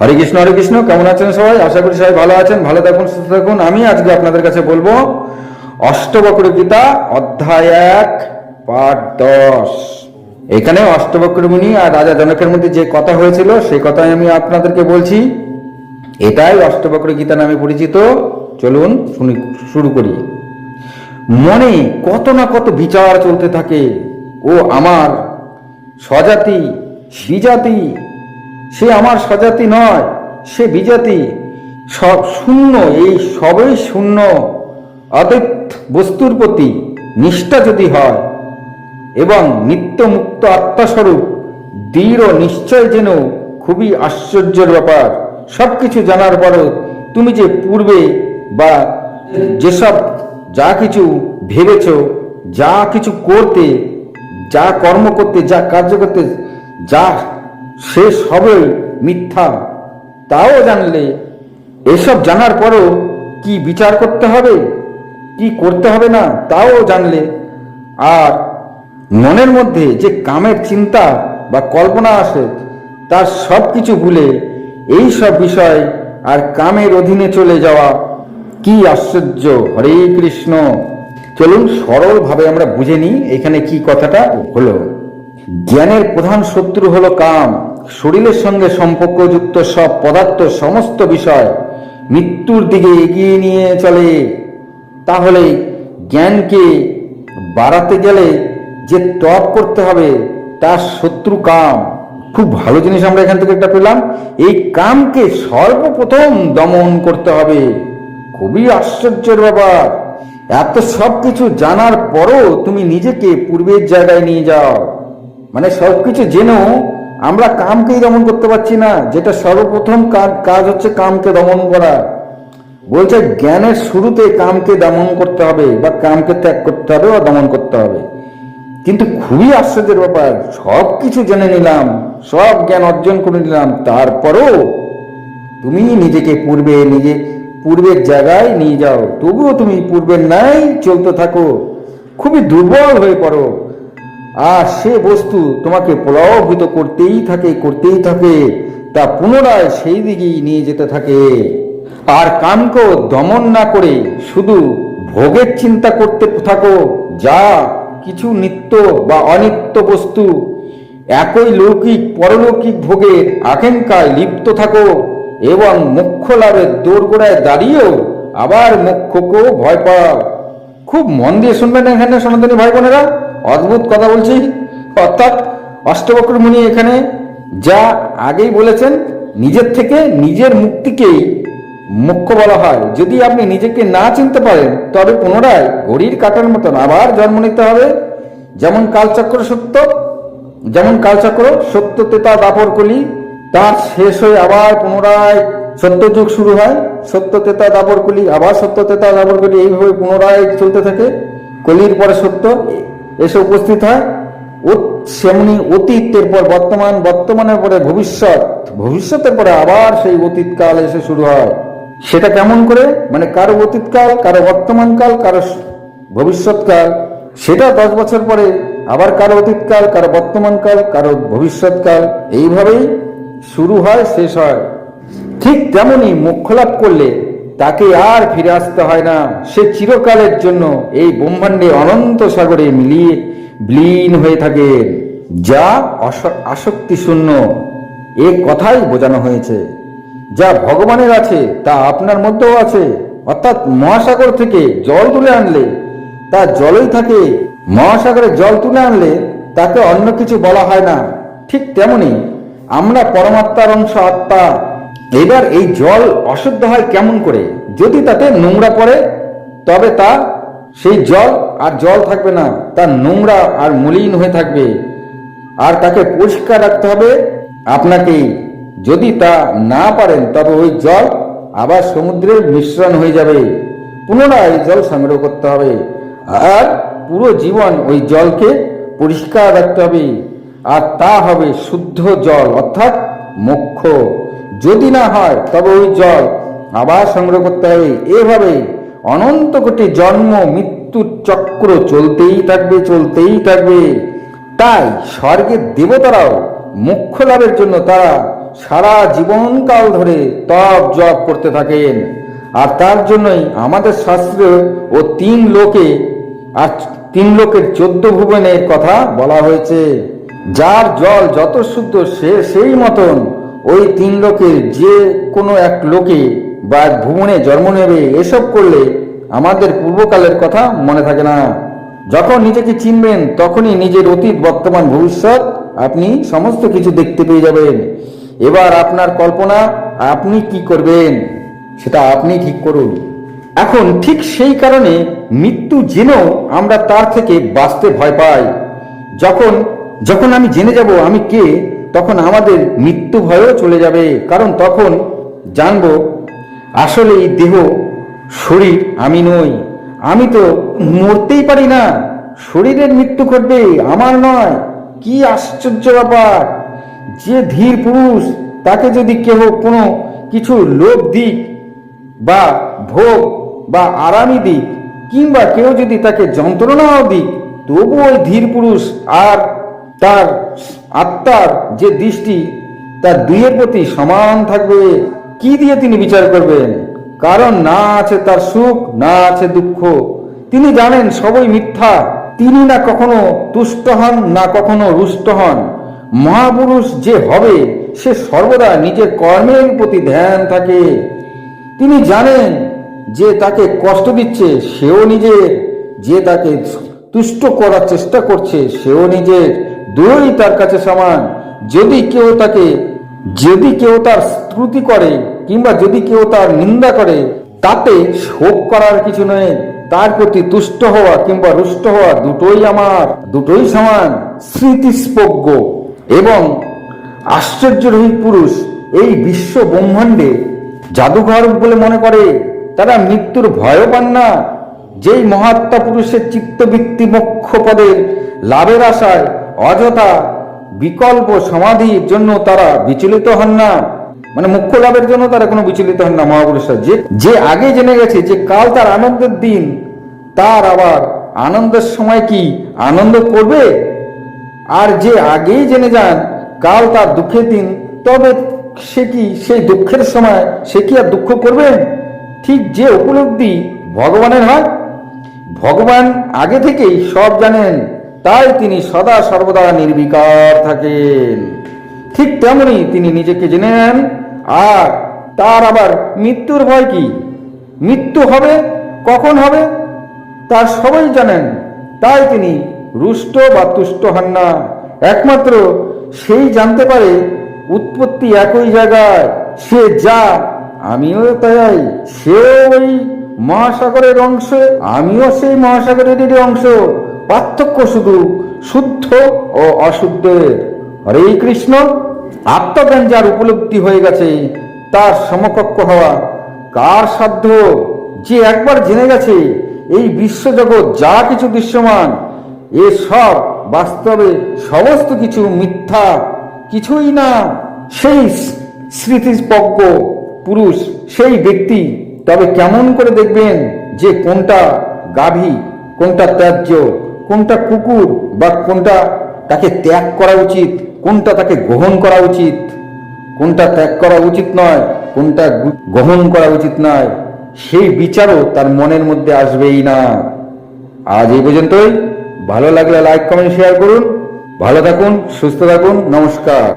হরে কৃষ্ণ হরে কৃষ্ণ, কেমন আছেন সবাই? আশা করি সবাই ভালো আছেন, ভালো থাকুন, সুস্থ থাকুন। আমি আজকে আপনাদের কাছে বলব অষ্টবক্র গীতা অধ্যায় এক, পাঠ দশ। এখানে অষ্টবক্র মুনি আর রাজা জনকের মধ্যে যে কথা হয়েছিল সেই কথাই আমি আপনাদেরকে বলছি। এটাই অষ্টবক্র গীতা নামে পরিচিত। চলুন শুনি, শুরু করি। মনে কত না কত বিচার চলতে থাকে। ও আমার স্বজাতি, বিজাতি সে আমার স্বজাতি নয়, সে বিজাতি। সব শূন্য, এই সবই শূন্য। অদ্বৈত বস্তুর প্রতি নিষ্ঠা যদি হয়, এবং নিত্য মুক্ত আত্মাস্বরূপ, দৃঢ় নিশ্চয় যেন খুবই আশ্চর্যের ব্যাপার। সব কিছু জানার পরও তুমি যে পূর্বে বা যেসব যা কিছু ভেবেছ, যা কিছু করতে, যা কর্ম করতে, যা কার্য করতে, যা সে সবই মিথ্যা। তাও জানলে এসব জানার পরও কি বিচার করতে হবে, কি করতে হবে না, তাও জানলে। আর মনের মধ্যে যে কামের চিন্তা বা কল্পনা আসে, তার সব কিছু ভুলে এই সব বিষয় আর কামের অধীনে চলে যাওয়া কি আশ্চর্য। হরে কৃষ্ণ। চলুন সরলভাবে আমরা বুঝে নিই এখানে কি কথাটা হলো। জ্ঞানের প্রধান শত্রু হলো কাম। শরীরের সঙ্গে সম্পর্কযুক্ত সব পদার্থ সমস্ত বিষয় মৃত্যুর দিকে এগিয়ে নিয়ে চলে। তাহলে জ্ঞানকে বাড়াতে গেলে যে টপ করতে হবে, তার শত্রু কাম। খুব ভালো জিনিস আমরা এখান থেকে একটা পেলাম। এই কামকে সর্বপ্রথম দমন করতে হবে। খুবই আশ্চর্যের ব্যাপার। এত সব কিছু জানার পরও তুমি নিজেকে পূর্বের জায়গায় নিয়ে যাও। মানে সব কিছু জেনেও আমরা কামকেই দমন করতে পারছি না, যেটা সর্বপ্রথম কাজ- হচ্ছে কামকে দমন করা। বলছে জ্ঞানের শুরুতে কামকে দমন করতে হবে, বা কামকে ত্যাগ করতে হবে, বা দমন করতে হবে। কিন্তু খুবই আশ্চর্যের ব্যাপার সব কিছু জেনে নিলাম, সব জ্ঞান অর্জন করে নিলাম, তারপরও তুমি নিজেকে পূর্বে, নিজে, পূর্বের জায়গায় নিয়ে যাও, তবুও তুমি পূর্বের নাই চলতে থাকো, খুবই দুর্বল হয়ে পড়ো। আর সে বস্তু তোমাকে প্রভাবিত করতেই থাকে করতেই থাকে, তা পুনরায় সেই দিকেই নিয়ে যেতে থাকে। আর কামকে দমন না করে শুধু ভোগের চিন্তা করতে থাকো, যা কিছু নিত্য বা অনিত্য বস্তু। একই লৌকিক, পরলৌকিক ভোগের আকাঙ্ক্ষায় লিপ্ত থাকো এবং মোক্ষ লাভের দোরগোড়ায় দাঁড়িয়েও আবার মোক্ষকেও ভয় পাও। খুব মন দিয়ে শুনবেন এখানে সনাতনী ভাই বোনেরা। অদ্ভুত কথা বলছি। অর্থাৎ অষ্টবক্র মুনি এখানে যা আগেই বলেছেন, নিজের থেকে নিজের মুক্তিকেই মুখ্য বলা হয়। যদি আপনি নিজেকে না চিনতে পারেন, তবে পুনরায় ঘড়ির কাটার মতন আবার জন্ম নিতে হবে। যেমন কালচক্র সত্য, যেমন কালচক্র সত্য তেতা দাপর কলি, তার শেষ হয়ে আবার পুনরায় সত্যযুগ শুরু হয়। সত্য তেতা দাপর কলি, আবার সত্য তেতা দাপর কলি, এইভাবে পুনরায় চলতে থাকে। কলির পরে সত্য এসে উপস্থিত হয়। সেমনি অতীতের পর বর্তমান, বর্তমানের পরে ভবিষ্যৎ। ভবিষ্যতের পরে আবার সেই অতীতকাল এসে শুরু হয়। সেটা কেমন করে? মানে কারও অতীতকাল, কারও বর্তমানকাল, কারও ভবিষ্যৎকাল। সেটা দশ বছর পরে আবার কারও অতীতকাল, কারও বর্তমানকাল, কারও ভবিষ্যৎকাল। এইভাবেই শুরু হয়, শেষ হয়। ঠিক তেমনি মোক্ষ লাভ করলে তাকে আর ফিরে আসতে হয় না। সে চিরকালের জন্য এই ব্রহ্মাণ্ডে অনন্ত সাগরে মিলিয়ে বিলীন হয়ে থাকে। যা আসক্তি শূন্য এ কথাই বোঝানো হয়েছে। যা ভগবানের আছে, তা আপনার মধ্যেও আছে। অর্থাৎ মহাসাগর থেকে জল তুলে আনলে তা জলই থাকে। মহাসাগরে জল তুলে আনলে তাকে অন্য কিছু বলা হয় না। ঠিক তেমনি আমরা পরমাত্মার অংশ আত্মা। এবার এই জল অশুদ্ধ হয় কেমন করে? যদি তাতে নোংরা পড়ে, তবে তা সেই জল আর জল থাকবে না। তা নোংরা আর মলিন হয়ে থাকবে। আর তাকে পরিষ্কার রাখতে হবে। আপনাকেই যদি তা না পারেন, তবে ওই জল আবার সমুদ্রের মিশ্রণ হয়ে যাবে। পুনরায় জল সংগ্রহ করতে হবে। আর পুরো জীবন ওই জলকে পরিষ্কার রাখতে হবে। আর তা হবে শুদ্ধ জল, অর্থাৎ মোক্ষ। যদি না হয়, তবে ওই জল আবার সংগ্রহ করতে হবে। এভাবে অনন্ত কোটি জন্ম মৃত্যুর চক্র চলতেই থাকবে চলতেই থাকবে। তাই স্বর্গের দেবতারাও মুখ্য লাভের জন্য তারা সারা জীবনকাল ধরে তপ জপ করতে থাকেন। আর তার জন্যই আমাদের শাস্ত্রে ও তিন লোকে, আর তিন লোকের চোদ্দ ভুবনের কথা বলা হয়েছে। যার জল যত শুদ্ধ সে সেই মতন ওই তিন লোকের যে কোনো এক লোকে বা ভুবনে জন্ম নেবে, এসব করলে আমাদের পূর্বকালের কথা মনে থাকে না। যখন নিজেকে চিনবেন, তখনই নিজের অতীত, বর্তমান, ভবিষ্যৎ আপনি সমস্ত কিছু দেখতে পেয়ে যাবেন। এবার আপনার কল্পনা, আপনি কি করবেন? সেটা আপনি ঠিক করুন। এখন ঠিক সেই কারণে মৃত্যু জেনেও আমরা তার থেকে বাঁচতে ভয় পাই। যখন যখন আমি জেনে যাব আমি কে, তখন আমাদের মৃত্যু ভয়ও চলে যাবে। কারণ তখন জানব আসলে এই দেহ, শরীর আমি নই। আমি তো মরতেই পারি না। শরীরের মৃত্যু ঘটবে, আমার নয়। কি আশ্চর্য ব্যাপার। যে ধীর পুরুষ, তাকে যদি কেহ কোনো কিছু লোভ দিক, বা ভোগ, বা আরামি দিক, কিংবা কেউ যদি তাকে যন্ত্রণাও দিক, তবু ওই ধীর পুরুষ আর তার আত্মার যে দৃষ্টি, তার দুইয়ের প্রতি সমান থাকবে। কি দিয়ে তিনি বিচার করবেন? কারণ না আছে তার সুখ, না আছে দুঃখ। তিনি জানেন সবই মিথ্যা। তিনি না কখনো তুষ্ট হন, না কখনো রুষ্ট হন। মহাপুরুষ যে হবে, সে সর্বদা নিজের কর্মের প্রতি ধ্যান থাকে। তিনি জানেন যে তাকে কষ্ট দিচ্ছে, সেও নিজের। যে তাকে তুষ্ট করার চেষ্টা করছে, সেও নিজের। দুই তার কাছে সমান। যদি কেউ তাকে যদি কেউ তার স্তুতি করে কিংবা যদি কেউ তার নিন্দা করে, তাতে শোক করার কিছু নেই। তার প্রতি তুষ্ট হওয়া কিংবা রুষ্ট হওয়া দুটোই আমার, দুটোই সমান স্মৃতিস্পজ্ঞ এবং আশ্চর্যরহিত পুরুষ এই বিশ্ব ব্রহ্মাণ্ডে জাদুঘর বলে মনে করে, তারা মৃত্যুর ভয়ও পান না। যেই মহাত্মা পুরুষের চিত্তবৃত্তি মোক্ষ পদের লাভের আশায় অযথা বিকল্প সমাধির জন্য তারা বিচলিত হন না। মানে মুখ্য লাভের জন্য তারা কোনো বিচলিত হন না মহাপুরুষরা যে যে আগে জেনে গেছে যে কাল তার আনন্দের দিন, তার আবার আনন্দের সময় কি আনন্দ করবে? আর যে আগেই জেনে যান কাল তার দুঃখের দিন, তবে সে কি সেই দুঃখের সময় সে কি আর দুঃখ করবেন ঠিক যে উপলব্ধি ভগবানের হয়। ভগবান আগে থেকেই সব জানেন। তাই তিনি সদা সর্বদা নির্বিকার থাকেন। ঠিক তেমনি তিনি নিজেকে জেনে নেন, আর তার আবার মৃত্যুর ভয় কি? মৃত্যু হবে? কখন হবে? তা সবাই জানেন, তাই তিনি রুষ্ট বা তুষ্ট হন না। একমাত্র সেই জানতে পারে উৎপত্তি একই জায়গায়, সে যা, আমিও তাই, সেও ওই মহাসাগরের অংশ, আমিও সেই মহাসাগরেরই অংশ। পার্থক্য শুধু শুদ্ধ ও অশুদ্ধের। হরে কৃষ্ণ, আত্মজ্ঞান যার উপলব্ধি হয়ে গেছে, তার সমকক্ষ হওয়া কার সাধ্য? যে একবার জেনে গেছে, এই বিশ্বজগৎ যা কিছু দৃশ্যমান, এ সব বাস্তবে সমস্ত কিছু মিথ্যা, কিছুই না। সেই স্মৃতিপজ্ঞ পুরুষ, সেই ব্যক্তি, তবে কেমন করে দেখবেন যে কোনটা গাভী, কোনটা ত্যায্য? কোনটা কুকুর বা কোনটা তাকে ত্যাগ করা উচিত, কোনটা তাকে গ্রহণ করা উচিত, কোনটা ত্যাগ করা উচিত নয়, কোনটা গ্রহণ করা উচিত নয়, সেই বিচারও তার মনের মধ্যে আসবেই না। আজ এই পর্যন্তই। ভালো লাগলে লাইক কমেন্ট শেয়ার করুন। ভালো থাকুন, সুস্থ থাকুন। নমস্কার।